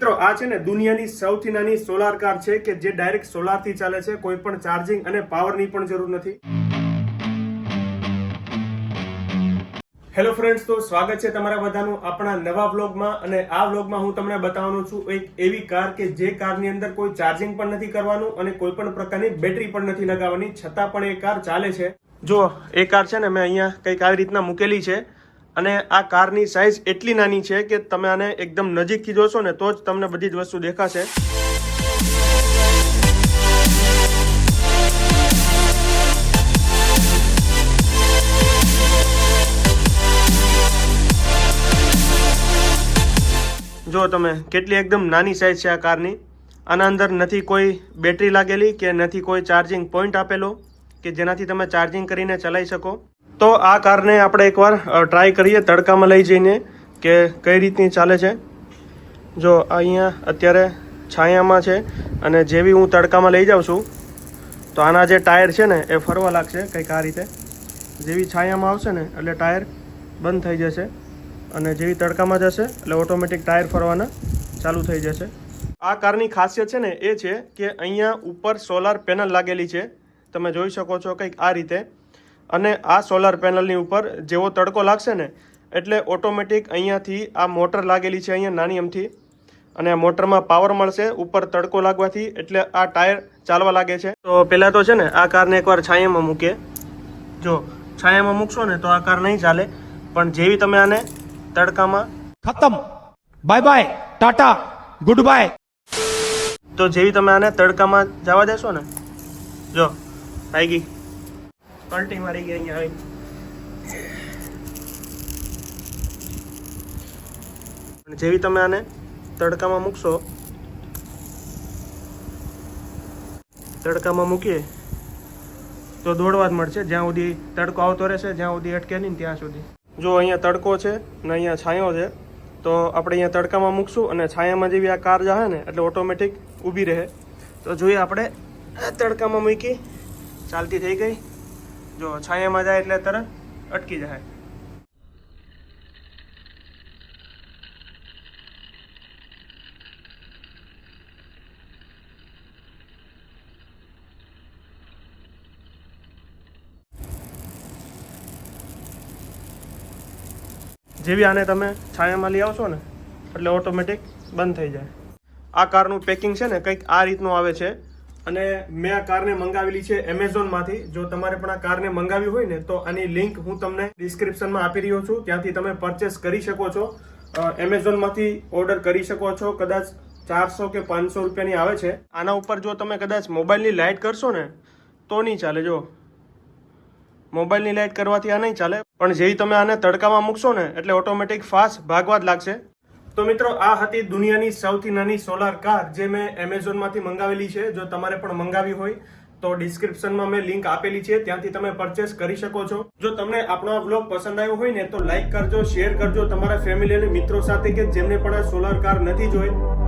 મિત્રો, આ છે ને દુનિયાની સૌથી નાની સોલાર કાર છે કે જે ડાયરેક્ટ સોલારથી ચાલે છે કોઈ પણ ચાર્જિંગ અને પાવરની પણ જરૂર નથી. હેલો ફ્રેન્ડ્સ તો સ્વાગત છે તમારા બધાનું આપણા નવા વ્લોગમાં અને આ વ્લોગમાં હું તમને બતાવવાનો છું એક એવી કાર કે જે કારની અંદર કોઈ ચાર્જિંગ પણ નથી કરવાનું અને કોઈ પણ પ્રકારની બેટરી પણ નથી લગાવવાની. છતાં પણ એ કાર ચાલે છે. જો, એ કાર છે ને મેં અહીંયા કંઈક આવી રીતના મૂકેલી છે. અને આ કારની સાઇઝ એટલી નાની છે કે તમે આને એકદમ નજીકથી જોશો ને તો જ તમને બધી જ વસ્તુ દેખાશે. જો તમે કેટલી એકદમ નાની સાઇઝ છે આ કારની, આના અંદર નથી કોઈ બેટરી લાગેલી કે નથી કોઈ ચાર્જિંગ પોઈન્ટ આપેલો કે જેનાથી તમે ચાર્જિંગ કરીને ચલાવી શકો. તો આ કારને આપણે એકવાર ટ્રાય કરીએ તડકામાં લઈ જઈને કે કઈ રીતની ચાલે છે. જો અહીંયા અત્યારે છાયામાં છે અને જેવી હું તડકામાં લઈ જાઉં છું, તો આના જે ટાયર છે ને, એ ફરવા લાગશે કંઈક આ રીતે. જેવી છાયામાં આવશે ને, એટલે ટાયર બંધ થઈ જશે અને જેવી તડકામાં જશે, એટલે ઓટોમેટિક ટાયર ફરવાના ચાલુ થઈ જશે. આ કારની ખાસિયત છે ને, એ છે કે અહીંયા ઉપર સોલાર પેનલ લાગેલી છે. તમે જોઈ શકો છો કંઈક આ રીતે. અને આ સોલાર પેનલની ઉપર જેવો તડકો લાગશે ને એટલે ઓટોમેટિક અહીંયાથી આ મોટર લાગેલી છે અહીંયા નાની એમથી અને મોટરમાં પાવર મળશે ઉપર તડકો લાગવાથી એટલે આ ટાયર ચાલવા લાગે છે. તો પહેલાં તો છે ને આ કારને એકવાર છાયામાં મૂકીએ જો છાયામાં મૂકશો ને તો આ કાર નહીં ચાલે. પણ જેવી તમે આને તડકામાં ખતમ. Bye bye tata good bye તો જેવી તમે આને તડકામાં જવા દેશો ને જો આવી ગઈ. પલટી મારી ગઈ અહીંયા આવી. જેવી તમે આને તડકામાં મૂકશો, તડકામાં મૂકીએ, તો દોડવા જ મળશે. જ્યાં સુધી તડકો આવતો રહેશે, જ્યાં સુધી અટકે નહીં, ત્યાં સુધી. જો અહીંયા તડકો છે ને અહીંયા છાંયો છે, તો આપણે અહીંયા તડકામાં મૂકશું અને છાયામાં જેવી આ કાર જાહે ને, એટલે ઓટોમેટિક ઊભી રહે. તો જોઈએ આપણે તડકામાં મૂકી, ચાલતી થઈ ગઈ. જો છાયામાં જાય એટલે તરત અટકી જાય. જેવી આને તમે છાયામાં લઈ આવશો ને, એટલે ઓટોમેટિક બંધ થઈ જાય. આ કારનું પેકિંગ છે ને, કંઈક આ રીતનું આવે છે. અને મેં આ કારને મંગાવેલી છે એમેઝોનમાંથી. જો તમારે પણ આ કારને મંગાવી હોય ને, તો આની લિંક હું તમને ડિસ્ક્રિપ્શનમાં આપી રહ્યો છું. ત્યાંથી તમે પરચેસ કરી શકો છો. એમેઝોનમાંથી ઓર્ડર કરી શકો છો. કદાચ ચારસો કે પાંચસો રૂપિયાની આવે છે. આના ઉપર જો તમે કદાચ મોબાઈલની લાઇટ કરશો ને, તો નહીં ચાલે. જો, મોબાઈલની લાઇટ કરવાથી આ નહીં ચાલે. પણ જેવી તમે આને તડકામાં મૂકશો ને, એટલે ઓટોમેટિક ફાસ્ટ ભાગવા જ લાગશે. તો મિત્રો, આ હતી દુનિયાની સૌથી નાની સોલાર કાર જે મેં એમેઝોનમાંથી મંગાવેલી છે. જો તમારે પણ મંગાવી હોય, તો ડિસ્ક્રિપ્શનમાં મેં લિંક આપેલી છે. ત્યાંથી તમે પરચેસ કરી શકો છો. જો તમને આપણો આ બ્લોગ પસંદ આવ્યો હોય ને, તો લાઇક કરજો શેર કરજો તમારા ફેમિલી અને મિત્રો સાથે કે જેમને પણ આ સોલાર કાર નથી જોઈ.